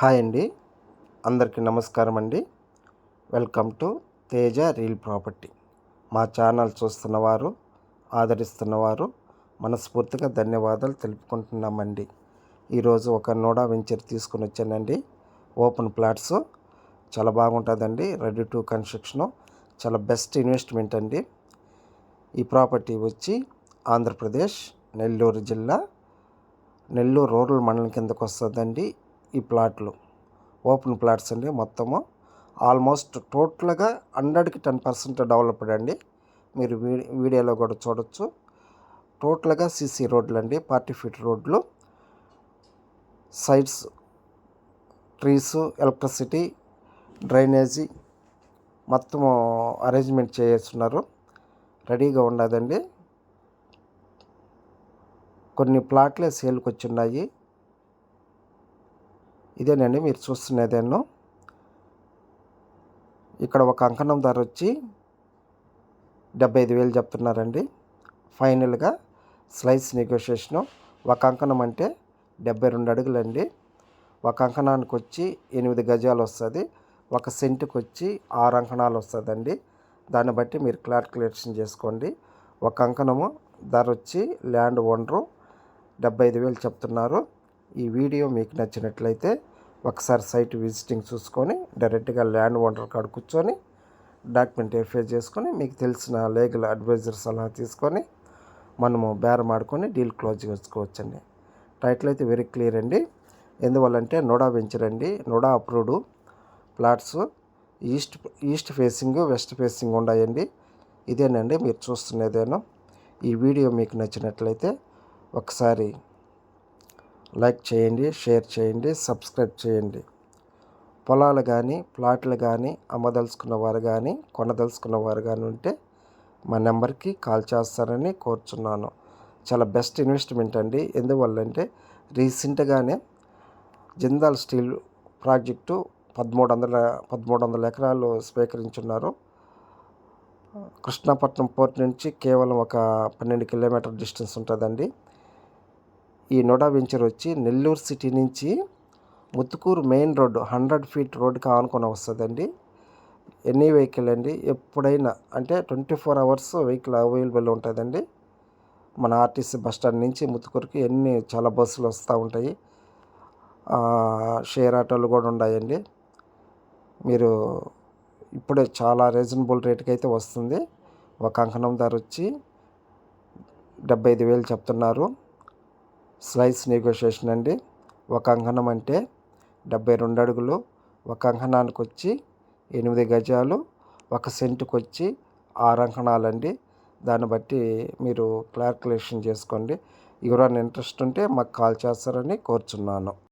Hi అండి. అందరికీ నమస్కారం అండి. Welcome to Teja real property. మా ఛానల్ చూస్తున్నవారు ఆదరిస్తున్నవారు మనస్ఫూర్తిగా ధన్యవాదాలు తెలుపుకుంటున్నామండి. ఈరోజు ఒక నోడా వెంచర్ తీసుకుని వచ్చానండి. ఓపెన్ ప్లాట్స్ చాలా బాగుంటుందండి. రెడీ టు కన్స్ట్రక్షను చాలా బెస్ట్ ఇన్వెస్ట్మెంట్ అండి. ఈ ప్రాపర్టీ వచ్చి ఆంధ్రప్రదేశ్ నెల్లూరు జిల్లా నెల్లూరు రూరల్ మండలం కిందకు వస్తుందండి ఈ ప్లాట్లు. ఓపెన్ ప్లాట్స్ అండి మొత్తము. ఆల్మోస్ట్ టోటల్గా హండ్రెడ్కి టెన్ పర్సెంట్ డెవలప్డ్ అండి. మీరు వీడియోలో కూడా చూడొచ్చు. టోటల్గా సీసీ రోడ్లు అండి పార్టీ ఫీట్ రోడ్లు. సైడ్స్ ట్రీస్ ఎలక్ట్రిసిటీ డ్రైనేజీ మొత్తము అరేంజ్మెంట్ చేస్తున్నారు. రెడీగా ఉండదండి కొన్ని ప్లాట్లే సేల్కి వచ్చి ఉన్నాయి ఇదేనండి మీరు చూస్తున్నదేనో. ఇక్కడ ఒక అంకణం ధర వచ్చి డెబ్బై ఐదు వేలు చెప్తున్నారండి. ఫైనల్గా స్లైస్ నెగోషియేషను. ఒక అంకణం అంటే డెబ్బై రెండు అడుగులండి. ఒక అంకణానికి వచ్చి ఎనిమిది గజాలు వస్తుంది. ఒక సెంటుకి వచ్చి ఆరు అంకణాలు వస్తుందండి. దాన్ని బట్టి మీరు క్లారిక్యులేషన్ చేసుకోండి. ఒక అంకణము ధర వచ్చి ల్యాండ్ ఓనరు డెబ్బై ఐదు వేలు చెప్తున్నారు. ఈ వీడియో మీకు నచ్చినట్లయితే ఒకసారి సైట్ విజిటింగ్ చూసుకొని డైరెక్ట్గా ల్యాండ్ ఓనర్ కాడ కూర్చొని డాక్యుమెంట్ వెరిఫై చేసుకొని మీకు తెలిసిన లీగల్ అడ్వైజర్ సలహా తీసుకొని మనము బేరం ఆడుకొని డీల్ క్లోజ్ చేసుకోవచ్చండి. టైటిల్ అయితే వెరీ క్లియర్ అండి. ఎందువల్లంటే నోడా వెంచర్ అండి. NUDA approved plots east east facing west facing ఉన్నాయండి. ఇదేనండి మీరు చూస్తున్నదేనో. ఈ వీడియో మీకు నచ్చినట్లయితే ఒకసారి లైక్ చేయండి షేర్ చేయండి సబ్స్క్రైబ్ చేయండి. పొలాలు కానీ ప్లాట్లు కానీ అమ్మదలుచుకున్న వారు కానీ కొనదలుచుకున్న వారు కానీ ఉంటే మా నెంబర్కి కాల్ చేస్తారని కోరుచున్నాను. చాలా బెస్ట్ ఇన్వెస్ట్మెంట్ అండి. ఎందువల్లంటే రీసెంట్గానే జిందాల్ స్టీల్ ప్రాజెక్టు పదమూడు వందల పదమూడు వందల ఎకరాలు స్వీకరించున్నారు. కృష్ణాపట్నం పోర్ట్ నుంచి కేవలం ఒక పన్నెండు కిలోమీటర్ డిస్టెన్స్ ఉంటుందండి. ఈ నోడా వెంచర్ వచ్చి నెల్లూరు సిటీ నుంచి Muthukur main road hundred feet రోడ్డుకి ఆనుకొని వస్తుందండి. ఎనీ వెహికల్ అండి? ఎప్పుడైనా అంటే twenty four hours vehicle available ఉంటుందండి. మన ఆర్టీసీ బస్ స్టాండ్ నుంచి ముత్తుకూరుకి ఎన్ని చాలా బస్సులు వస్తూ ఉంటాయి. షేర్ ఆటోలు కూడా ఉన్నాయండి. మీరు ఇప్పుడే చాలా రీజనబుల్ రేట్కి అయితే వస్తుంది. ఒక అంకణం ధర వచ్చి డెబ్బై ఐదు వేలు చెప్తున్నారు. స్లైస్ నెగోషియేషన్ అండి. ఒక అంకణం అంటే డెబ్బై రెండు అడుగులు. ఒక అంకణానికి వచ్చి ఎనిమిది గజాలు. ఒక సెంటుకు వచ్చి ఆరు అంకణాలండి దాన్ని బట్టి మీరు క్లారిక్యులేషన్ చేసుకోండి. ఎవరైనా ఇంట్రెస్ట్ ఉంటే మాకు కాల్ చేస్తారని కోరుచున్నాను.